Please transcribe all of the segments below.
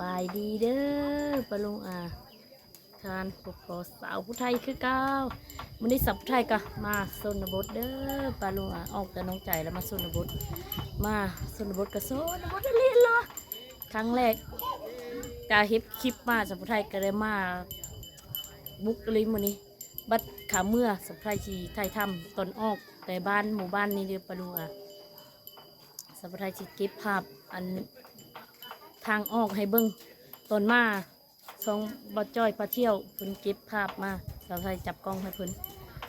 บายดีเด้อปลุงอ่าทานปกครองสาวผู้ไทยคือเก้ามันนี้สับผู้ไทยก็มาสนบทเด้อปลุงอาออกแต่น้องใจแล้วมาสนบทมาสนบทกับสนบทเรียนเหรอครั้งแรกกาเฮ็บคลิปมาสับผู้ไทยก็เลยมาบุกลิมันนี้ บัดขาเมื่อสับผู้ไทยชีไทยทำตอนออกแต่บ้านหมู่บ้านนี้เด้อปลุงอาสับผู้ไทยชีเก็บภาพอัน ทางออกให้เบิ้งตอนมาสองบอจ้อยพาเที่ยวเพิ่นเก็บภาพมาสาวไทยจับกล้องให้เพิ่น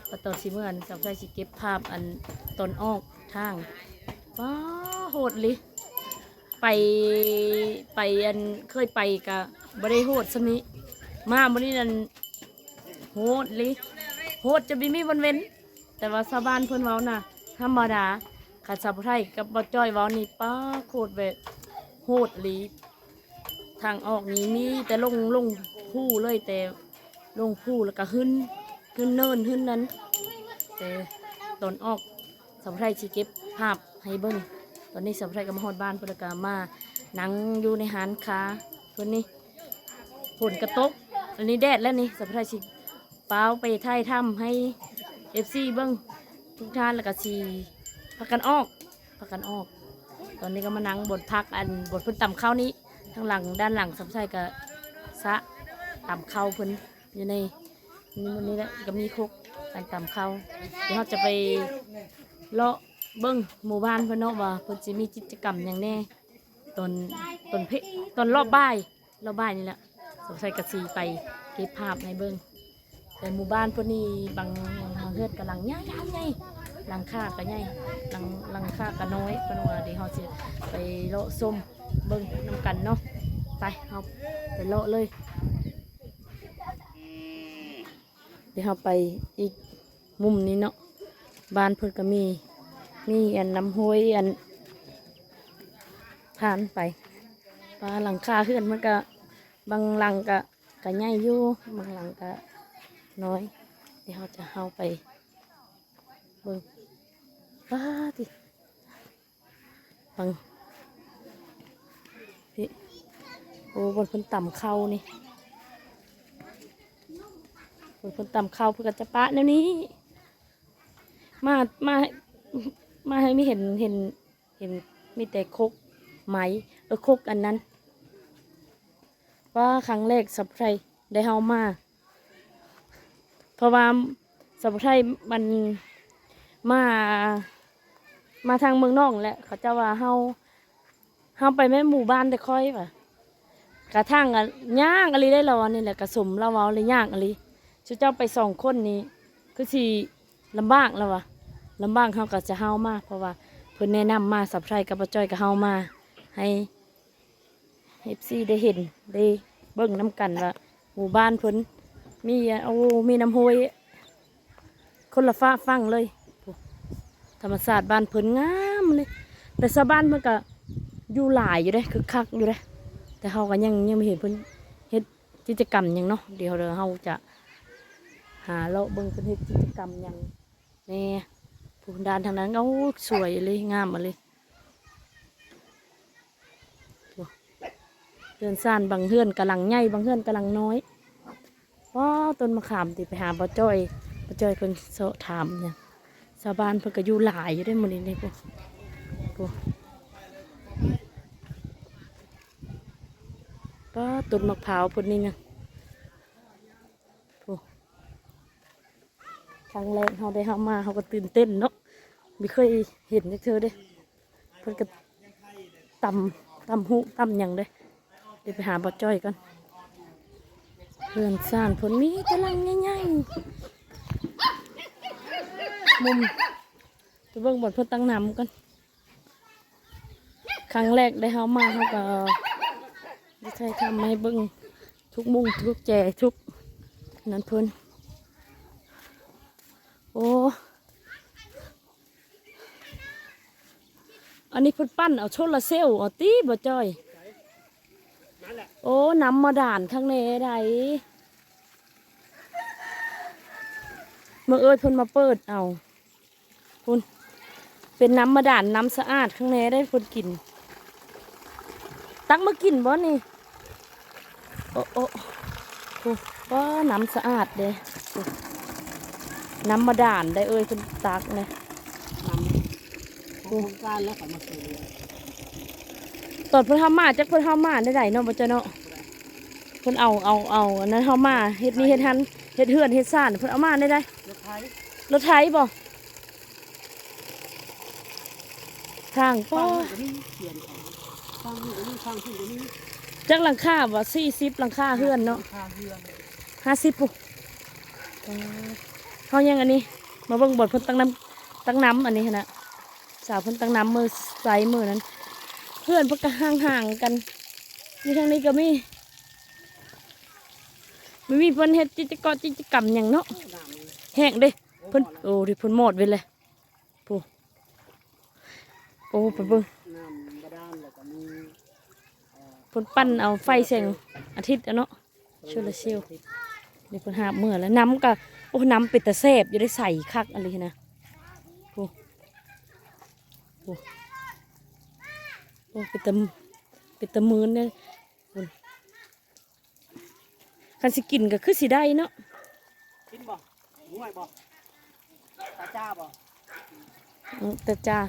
พอตอนสิเมื่อนสาวไทยสิเก็บภาพอันตอนออกทางว้าโหดเลยไปไปอันเคยไปกะบ่ได้โหดสมิมาบ่นี้นั่นโหดเลยโหดจะบิมีวันเว้น แต่ว่าชาวบ้านเพิ่นเว้าน่ะธรรมดาขัดสาวไทยกับบอจ้อยเว้านี่ป้าโคตรแบบโหดลี ทางออกนี้มีแต่ลงลงผู้เลยแต่ลงผู้แล้วก็ขึ้นขึ้นเนินขึ้นนั้น แต่ตอนออกสัมภาระชีเก็บภาพให้เบิ้งตอนนี้สัมภาระก็มาฮอดบ้านพื่นกามาหนังอยู่ในหานคาเพื่นนี่ฝนกระตกอันนี้แดดแล้วนี่สัมภาระชีเปล่าไปถ่ายทำให้เอฟซีเบิ้งทุกท่านแล้วก็ชีพักกันออกพักกันออก ตอนนี้ก็มานั่งบทพักอันบทพิ่นต่ำเข้านี้างหลังด้านหลังสำใชัยก็สะต่ำเข้าเพิ่นอยู่ในนี่มันนี้แหละก็มีคุกการต่ำเข้าเดี๋ยวเราจะไปเลาะเบิ้งหมู่บ้านเพิ่นเนาะว่าเพิ่นจะมีกิจกรรมอย่างแน่ตอนตอนเพตอนรอบบ่ายรอบบ่ายนี่แหละสำใชัยกสีไปเก็บภาพให้เบิ้งแต่หมู่บ้านพิ่นนี่บางบางเฮือนกำลังใหญ่ใหญ่หลังคาก็ใหญ่หลังหลังคาก็น้อยเพิ่นว่าเดี๋ยวเราสิไปเลาะส้ม เบิ่งนำกันเนาะไปเอาไปเลาะเลย เดี๋ยวเราไปอีกมุมนี้เนาะบ้านเพิ่นก็มีมีอันน้ำห้วยอันผ่านไปปลาหลังคาเพื่อนมันก็บางหลังก็ก็ใหญ่อยู่บางหลังก็น้อย เดี๋ยวเราจะเข้าไปเบิ่งป้าติบาง พี่โอ้บนพิ่นต่ำเข้านี่บนพิ่นต่ำเข้าเพื่อจะปะแนวนี้ มามามาให้ไม่เห็นเห็นเห็นมีแต่คกไหมเออคกอันนั้น ว่าครั้งแรกสับไทยได้เฮามาเพราะว่าสับไทยมันมามาทางเมืองนอกแหละเขาจะว่าเฮา เฮาไปแม่หมู่บ้านแต่ค่อยป่ะกระทั่งกันย่างอะไรได้เราอันนี่แหละกระสมเราเอาเลยย่างอะไรชุเจ้าไปสองคนนี้คือสิลำบากแล้ววะลำบากเฮาก็จะเฮามากเพราะว่าเพิ่นแนะนำมาสับไทยกับป้าจ้อยกับเฮามา ให้เอฟซีได้เห็นได้เบิ่งน้ำกันว่าหมู่บ้านเพิ่นมีเอามีน้ำห้วยคนละฟ้าฟังเลย ธรรมศาสตร์บ้านเพิ่นงามเลย แต่ชาวบ้านเพิ่นก็ อยู่หลายอยู่เด้คือคักอยู่เด้แต่เขาก็ยังยังไม่เห็นเพิ่นเฮ็ดกิจกรรมยังเนาะเดี๋ยวเดี๋ยวเราจะ หาเราะเบิ่งเพิ่นเฮ็ดกิจกรรมยังแน่ผู้ด้านทางนั้นก็สวยเลยงามมาเลยเรือนซ่านบางเฮือนกำลังใหญ่บางเฮือนกำลังน้อยว้าต้นมะขามติไปหาป้าจ้อยป้าจ้อยเพิ่นสอบถามเนี่ยชาวบ้านเพิ่นก็อยู่หลายอยู่ได้หมดเลยนี่พวกพวก ก็ต้นมะพร้าวพุ่นนี่นะโอ้ครั้งแรกเขาได้เข้ามาเขาก็ตื่นเต้นเนาะไม่เคยเห็นจักเธอเด้เพิ่นก็ตำตำหูตำหยังเด้เดี๋ยวไปหาบอจ้อยกันเพื่อนซ่านผลมีกำลังง่ายๆมุมจะเบิ่งบอดเพื่อตั้งน้ำกัน ครั้งแรกได้เข้ามาเขาก็ ใช่ทำให้บิ้งทุกมุ้งทุกแจทุกนั้นเพิ่นโอ้อันนี้เพิ่นปั้นเอาโชลาเซลเอาตีบ่จ้อยโอ้น้ำมาด่านข้างในใดเมื่อเอ้ยเพิ่นมาเปิดเอาคุณเป็นน้ำมาด่านน้ำสะอาดข้างในได้เพิ่นกิน ตักมากินบ่นี่ อ้โอ้โอ้ว่าน้ำสะอาดเด้โอ้น้ำมาด่านได้เอ้ยคุณตักเลยน้ำโครงการแล้วก็มาสูตอนเพิ่นทำมาจักเพิ่นทำมาได้ไดเนาะบ่เจ้าเนาะเพิ่นเอาเอาเอาอันนั้นเฮามาเฮ็ดนี่เฮ็ดหันเฮ็ดเฮือนเฮ็ดซ่านเพิ่นเอามาได้ไดรถไทยรถไถบ่ทางฟัป้องก็นี่เขียนฟังนี่ก็นี่ฟังที่ก็นี่ จักหลังคาบ่40หลังคาเฮือนเนาะค่าเรือน50ปุ๊เฮายังอันนี้ มาเบิ่งบทเพิ่นตั้งน้ำตั้งน้ำอันนี้หั่นน่ะสาวเพิ่นตั้งน้ำมือใส่มือนั้น เพื่อนเพิ่นก็ห่างๆกันมีทางนี้ก็มีไม่มีเพิ่นเฮ็ดกิจกรรมกิจกรรมหยังเนาะน้ำนี่แห้งเด้เพิ่นโอ้ดิเพิ่นหมดไปเลยปูโอ้ไปเบิ่ง น้ำบาดาลแล้วก็มี เอ่อเพิ่นปั้นเอาไฟแสงอาทิตย์อะเนาะโซลาร์เซลล์นี่เพิ่นหาบมื้อแล้วน้ำก็โอ้น้ำเป็นตะแซ่บอยู่ได้ใส่คักอันนี้นะปูปูโอ้เป็นตะเป็นตะมืนเนี่ยพุ่นคันสิกินก็คือสิได้เนาะกินบ่หวยบ่ตาจ้าบ่อืมแต่จ้า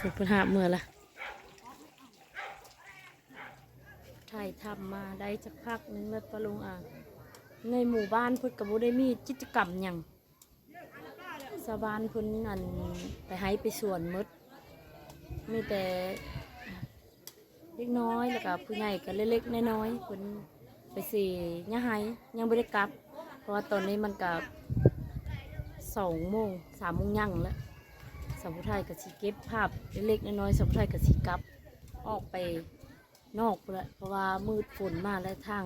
ถูกปัญหาเมื่อละ ถ่ายทำมาได้จักพักนึงแล้วปะลุงอ่างในหมู่บ้านพุ่นกับบุได้มีกิจกรรมหยังสาวบ้านพุ่นอันไปให้ไปสวนมดมีแต่เล็กน้อยแล้วก็ผู้ใหญ่ก็เล็กๆน้อยๆพุ่นไปสี่ย่าไห้ยังไม่ได้กลับ เพราะว่าตอนนี้มันกับสองโมงสามโมงยั่งแล้วสาวผู้ไทยกับสีเก็บภาพเล็กๆน้อยๆสาวผู้ไทยกับสีกลับออกไป นอกพู้นแหละเพราะว่ามืดฝนมาแล้วทาง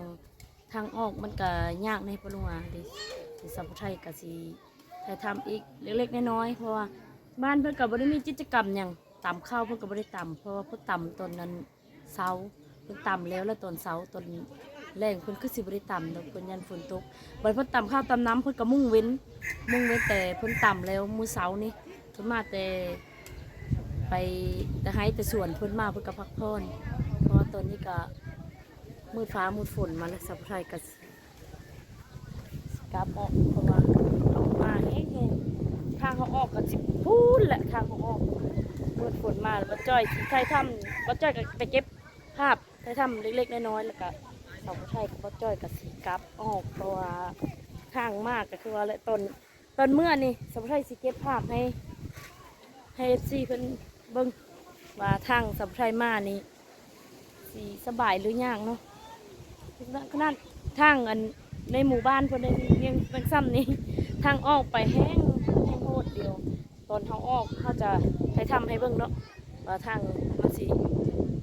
ทางออกมันก็ยากในปรุงอาดิดิสาวผู้ไทยกับสีไทยทำอีกเล็กๆน้อยๆเพราะว่าบ้านเพื่อนกับบได้มีกิจกรรมอย่างต่ำข้าวเพื่อนกับบได้ต่ำเพราะว่าเพื่อนต่ำตอนนั้นเสาเพื่อนต่ำแล้วแล้วตอนเสาตอนแรงเพื่อนคือสิบได้ต่ำดอกเพื่อนยันฝนตกบัดเพื่อนต่ำข้าวต่ำน้ำเพื่อนก็มุ่งเว้น มุ่งไว้นแต่เพ้นต่ำแล้วมือเสานี่เพิ่นมาแต่ไปแต่ให้แต่ส่วนเพิ่นมาเพิ่นก็พักผ่อน ตอนนี้ก็มืดฟ้ามืดฝนมาแล้วสับไทยก็กลับออกเพราะว่าออกมาแห้งๆทางเขาออกก็สิพูนแหละทางเขาออกมืดฝนมาแล้วจ้อยสิไทยทำบ่จ้อยก็ไปเก็บภาพไทยทำเล็กๆน้อยๆแล้วก็สับไทยก็บ่จ้อยก็สิกลับออกเพราะว่าข้างมากก็คือว่าและตอนตอนเมื่อนี่สมชัยสิเก็บภาพให้ให้เอฟซีเพิ่นเบิ่งว่าทางสมชัยมานี่ สีสบายหรือย่างเนาะขนาดทางอันในหมู่บ้านเพิ่นยังยังเป็นซ้ำนี่ทางออกไปแห้งแห้งโหดเดียว ตอนเขาออกเขาจะให้ทำให้เบิ่งเนาะว่าทางมันสิ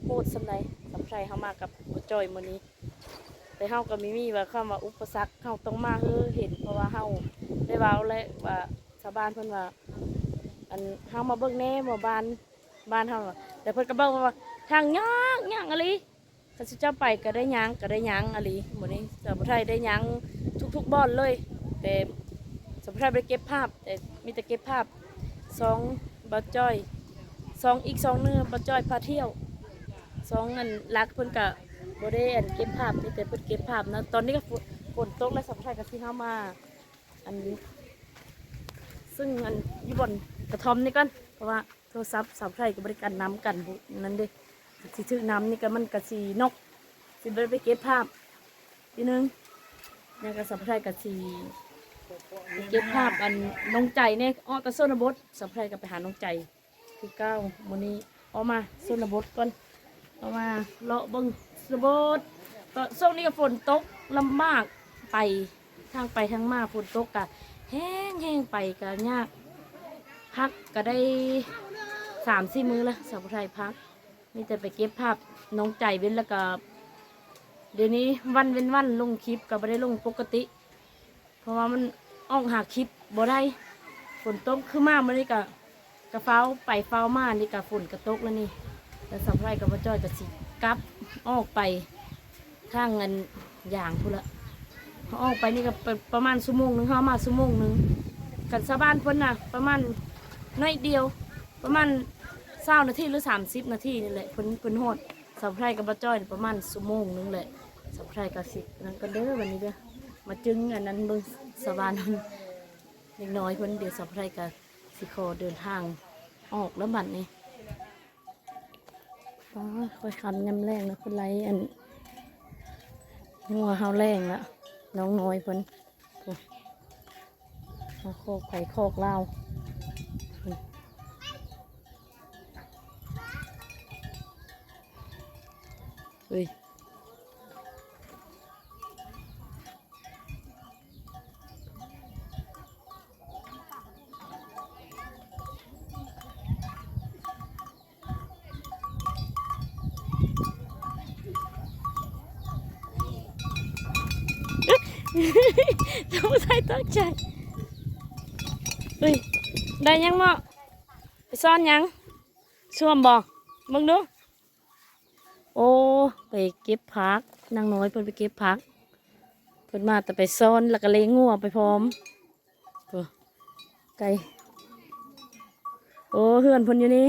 โหดสำไรสมชัยเขามากับจอยมือนี้ แต่เฮาก็มีมีว่าคำว่าอุปสรรคเฮาต้องมาเฮ้อเห็นเพราะว่าเฮาได้ว้าแล้วว่าชาวบ้านเพิ่นว่าอันเฮามาเบิ่งแน่บ่บ้านบ้านเฮาแต่เพิ่อนก็บอกว่า ทางยากยากอะลิถ้าสิเจ้าไปก็ได้ยางก็ได้ยางอะลิมื้อนี้สาวไทยได้ยางทุกๆบ่อนเลย แต่สาวไทยได้เก็บภาพ แต่มีแต่เก็บภาพสองบ่จ้อยสองอีกสองเนื้อบ่จ้อยพาเที่ยวสองอันรักเพิ่นกะบ่ได้อันเก็บภาพมีแต่เพิ่นเก็บภาพนะตอนนี้ก็ฝนฝนตกและสัมผัสกับที่เฮามา อันนี้ซึ่งอันอยู่บนกระทอมนี่ก่อนเพราะว่าโทรศัพท์สัมผัสกับบริการน้ำกันบุนั้นเด้ สิถึกน้ำนี่ก็มันก็สินก สิบ่ได้ไปเก็บภาพทีนึงยังก็สัมผัสกับสิไปเก็บภาพอันน้องใจเนี่ยอ้อกระโซนบดสัมผัสกับไปหาน้องใจ คือเก้าโมนี้เออกมาโซนบดก่อนเอามาเลาะบึงสบดก็ช่วงนี้ก็ฝนตกลำบากไปทางไปทางมาฝนตกกะแห้งแห้งไปกะยากพักก็ได้สามสี่มือละสาวไทยพัก มีแต่ไปเก็บภาพน้องใจเว้นแล้วก็เดี๋ยวนี้วันเว้นวันลงคลิปก็ไม่ได้ลงปกติ เพราะว่ามันออกหาคลิปบ่ได้ฝนตกคือมากมันนี่กะกระเฝ้าไปเฝ้ามานี่กะฝนกระตกแล้วนี่แล้วสัมไรกับว่าจ้อยกับสิกับออกไปทางเงินอย่างพูนละเขาออกไปนี่ก็ประประมาณชั่วโมงหนึงเขามาชั่วโมงหนึงกันชาวบ้านเพิ่นน่ะ ประมาณน้อยเดียว ประมาณ เศร้านาทีหรือสามสิบนาทีนี่แหละเพิ่นเพิ่นโหดสับไพรกับบ้าจ้อยนี่ประมาณชั่วโมงนึงแหละสับไพรกับสิบนั่นก็เด้อวันนี้เด้อมาจึงอันนั้นเบิ่งสวรรค์เล็กน้อยเพิ่นเดี๋ยวสับไพรกับสิขอเดินทางออกแล้วบัดนี้อ๋อค่อยคำยำแรงนะคนไรอันงัวเฮาแรงละน้องน้อยเพิ่นโคกไข่โคกเหล้า เฮ้ยต้องใส่ตั้งใจเฮ้ย โอ้ไปเก็บผักนางน้อยเพิ่นไปเก็บผักเพิ่นมาแต่ไปซ่อนแล้วก็เลงงัวไปพร้อมไก่โอ้เฮือนเพิ่นอยู่นี่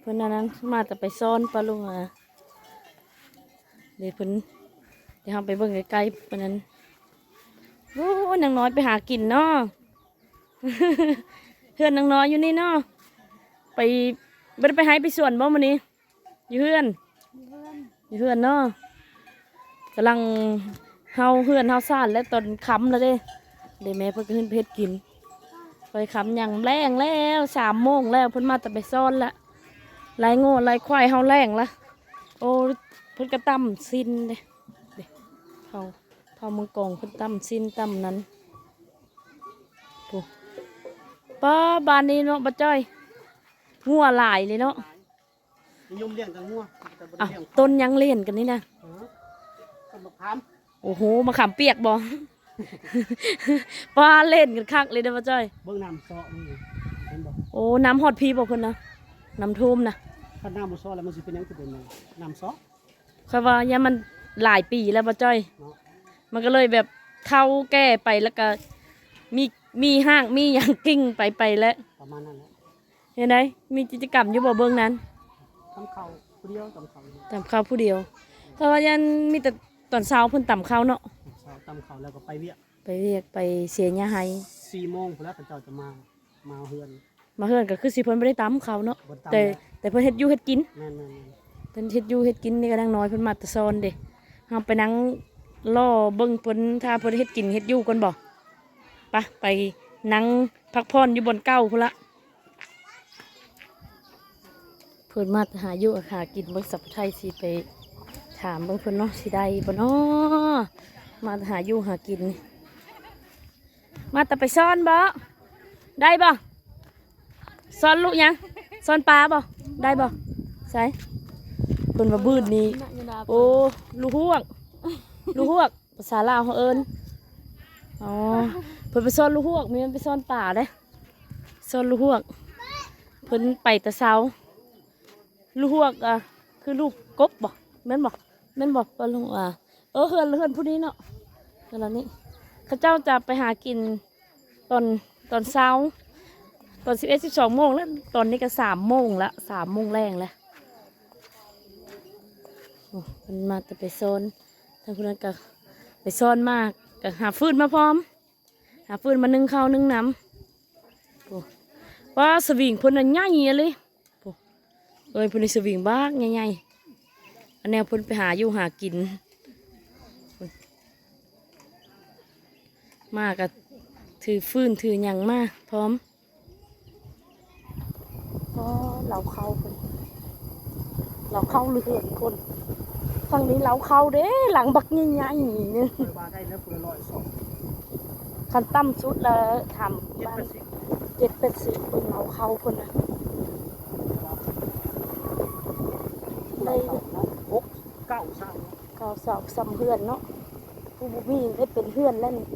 เพิ่นอันนั้นมาแต่ไปซ่อนปลาลุงอะเดี๋ยวเพิ่นเดี๋ยวเราไปเบิ่งใกล้ๆเพิ่นนั้นโอ้นางน้อยไปหากินเนาะเฮือนนางน้อยอยู่นี่เนาะไปบ่ได้ไปใหายไปสวนบ่มื้อนี้ อยู่เพื่อนอยู่เพื่อนเนาะกำลังเฮาเพื่อนเฮาซ่านและตอนค้ำแล้วเด้เดี๋ยวแม่เพิ่นก็ขึ้นเพชรกินไปค้ำอย่างแรงแล้วสามโมงแล้วเพิ่นมาแต่ไปซ่อนละลายโง่ลายควายเฮาแรงละโอ้เพิ่นก็ตั้มซินเด้เด้เผาเผามังกรเพิ่นตั้มซินตั้มนั้นป้าบ้านนี้เนาะป้าจ้อยงัวหลายเลยเนาะ นิยมเลี้ยงแต่งัวแต่บ่ได้อะเลี้ยงต้นยังเล่นกันนี่นะเออต้นมะขามโอ้โหมะขามเปียกบอ ป้าเล่นกันคักเลยเด้อป้าจ้อย เบิ่งน้ำซอนี่เห็นบ่โอ้น้ำฮอดพีบอกคนนะน้ำท่วมนะถ้าน้ำบ่ซอแล้วมันสิเป็นหยังสิเป็นหยังน้ำซอคอยว่าเนี่ยมันหลายปีแล้วป้าจ้อย เนาะมันก็เลยแบบเท่าแก่ไปแล้วก็ มีมีห้างมีอย่างกิ้งไปไปแล้วประมาณนั้นแหละเห็นไหมมีกิจกรรมอยู่บ่เบื้องนั้น ทำข้าวผู้เดียวตำข้าวอยู่ตำข้าวผู้เดียวเพราะว่ายันมีแต่ตอนเช้าเพิ่นตำข้าวเนาะเช้าตำข้าวแล้วก็ไปเวียกไปเรียกไปเสียหญ้าให้4โมงพุ่นแล้วเขาเจ้าจะมามาเอาเฮือนมาเฮือนก็คือสิเพิ่นบ่ได้ตำข้าวเนาะบ่ตำแต่แต่เพิ่นเฮ็ดอยู่เฮ็ดกิน แม่นๆเพิ่นเฮ็ดอยู่เฮ็ดกินนี่ก็นั่งน้อยเพิ่นมาแตะซอนเด้เฮาไปนั่งรอเบิ่งเพิ่นถ้าเพิ่นเฮ็ดกินเฮ็ดอยู่ก่อนบ่ไปะไปนั่งพักผ่อนอยู่บนเก้าพุ่นละเพิ่นมาหาอยู่หากินเบิ่งสัพไทยสิไป ถามเบิ่งเพิ่นเนาะสิได้บ่เนาะมาหาอยู่หากิน มาแต่ไปซ่อนบ่ได้บ่ซ่อนลูกยังซ่อนปลาบ่ได้บ่ใส่เพิ่นว่าบืดนี้โอ้ลูกฮวกลูกฮวกภาษาลาวเขาเอิ้นอ๋อเพิ่นไปซ่อนลูกฮวกมีมันไปซ่อนป่าเด้ซ่อนลูกฮวกเพิ่นไปแต่เช้า ลูกอะคือลูกกบบ่แม่นบ่แม่นบ่ปลาลุงอะเออเฮือนเฮือนผู้นี้เนาะเฮือนหลังนี้เขาเจ้าจะไปหากินตอนตอนเช้า ตอนสิบเอ็ดสิบสองโมงแล้ว ตอนนี้ก็สามโมงละสามโมงแรงแล้วมันมาแต่ไปโซนท่างคนนั้นก็ไปซ่อนมากก็หาฟืนมาพร้อม หาฟืนมานึ่งข้าวนึ่งน้ำว่าสวิงเพ่นน่ะใหญ่เลย เอ้ยเพ่นนี่สวิงบ้ากใหญ่ๆอันแนวเพ่นไปหาอยู่หากิน มาก็ถือฟื้นถือหยังมากพร้อมก็เราเข้าเพิ่นเราเข้าเรือคนฝั่งนี้เราเข้าเด้หลังบักใหญ่ๆเนี่ยหนึ่งคันตั้มสุดแล้วทำเจ็ดบ้านแปดสิบเจ็ดเป็ดสิบคนเราเข้าคนนะ ได้ หกเก้าสามเก้าสาวซ้ำเพื่อนเนาะผู้บุมีได้เป็นเพื่อนแล้วนี่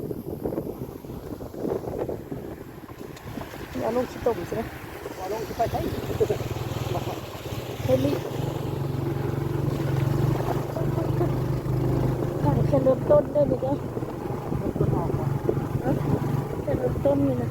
เอาลูกขี้ตุ่มใช่ไหมว่าลงสิไปใช้เฮลิตั้งแค่เริ่มต้นได้ไหมเนาะคนออกก่อนแค่เริ่มต้นนี่นะ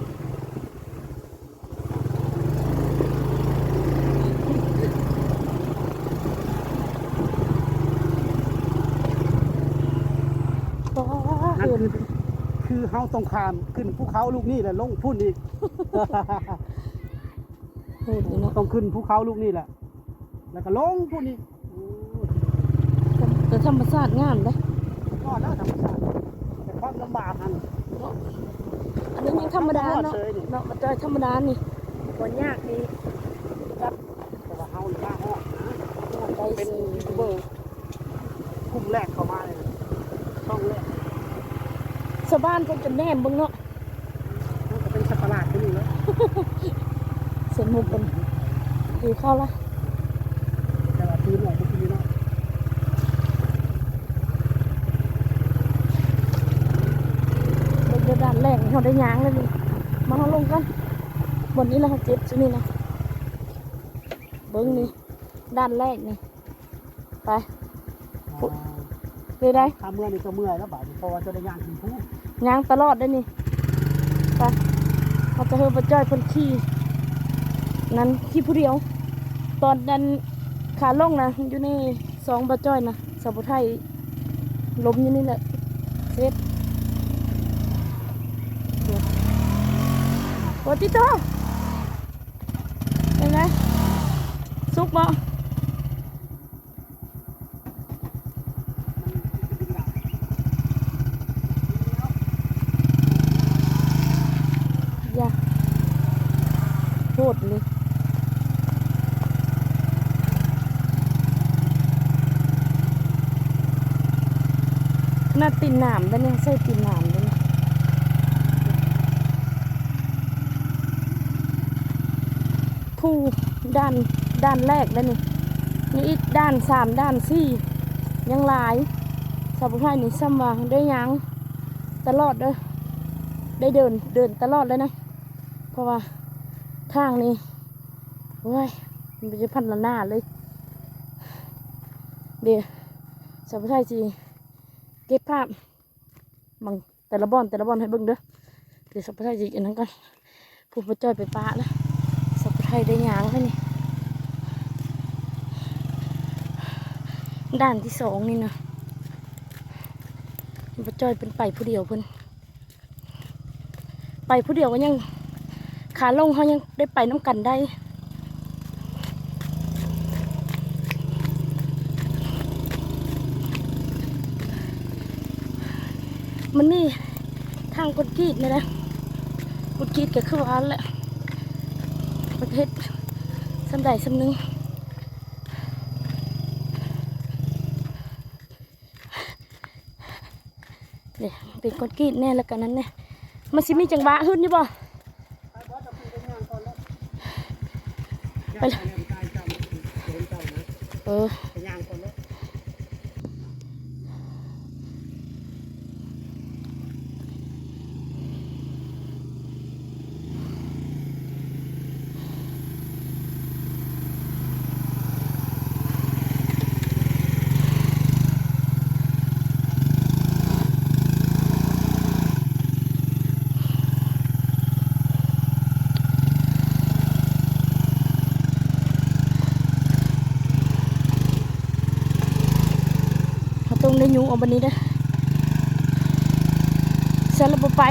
เฮาต้องข้ามขึ้นภูเขาลูกนี้แหละลงพุ่นอีก พูดอยู่เนาะต้องขึ้นภูเขาลูกนี้แหละ แล้วก็ลงพุ่นอีกโอ้ยแต่ธรรมชาติงามเด้ก็แล้วธรรมชาติแต่ความลำบากนั่นเนาะอันนี้ยังธรรมดาเนาะเฉยดิเนาะมันจะธรรมดานี่บ่ยากดีครับแต่ว่าเฮานี่มาฮอดนะไปเป็นสู่ยูทูบเบอร์คุ้มแรกเข้ามาเลยนะช่องแรก ชาวบ้านเพิ่นจะแนมเบิ่งเนาะมันก็เป็นสัตว์ประหลาดไปนี่แล้วเสียงมุกเพิ่นหิวข้าวละแต่ว่าทีมออกเมื่อกี้เนาะเบิ่งเดี๋ยวด้านแรกนี่เขาได้ยางแล้วนี่มาเฮาลงกันบนนี้แล้วเขาเจ็บซุนี่นะเบิ่งนี่ด้านแรกนี่ไปอ่าเลยได้ถ้าเมื่อยนี่ก็เมื่อยแล้วบาดนี้เพราะว่าจะได้ย่างขึ้นภู ยางตลอดได้นี่ไปเขาจะเฮอประจ้อยคนขี่นั้นขี่ผู้เดียว ตอนนั้นขาล่องนะอยู่ในสองประจ้อยนะสาวผู้ไทยล้มอยู่นี่แหละเซฟโอ้ติโตเป็นไงสุกบ่ โทษเลยขนาตีนหนามได้เนี่ยใส่ตีนหนามด้เนี่ยผู้ด้านด้านแรกได้นี่นี่อีกด้านสามด้านสี่ยังหลายสาวผู้ชายนี่ซ้ำว่าได้ยังตลอดเด้อได้เดินเดินตลอดเลยนะเพราะว่า ทางนี้โอ้ยมันจะพันละหน้าเลยเดี๋ยวสาวผู้ชายสิเก็บภาพบังแต่ละบอนแต่ละบอนให้เบิ่งเด้อเดี๋ยวสาวผู้ชายสิอันนั้นก่อนผู้ประจอยไปปะแล้วสาวผู้ชายได้ยางแล้นี่ด้านที่สองนี่นะประจอยเป็นไปผู้เดียวเพิ่นไปผู้เดียวก็ยัง ขาลงเขายังได้ไปน้ำกันได้มันนี่ทางกดกีดนะนะกดกีดก็คือว่านแหละประเทศสำใดสำหนึงเดี๋ยวเป็นกดกีดแน่แล้วกันนั้นเนี่ยมันสิมีจังหวะขึ้นอยู่บ่ ไปเลยย่างเจ้าเดินเจ้านะเออ ไปย่างก่อนแล้ว เออาบันนี้เด้อเสร็จแล้วไป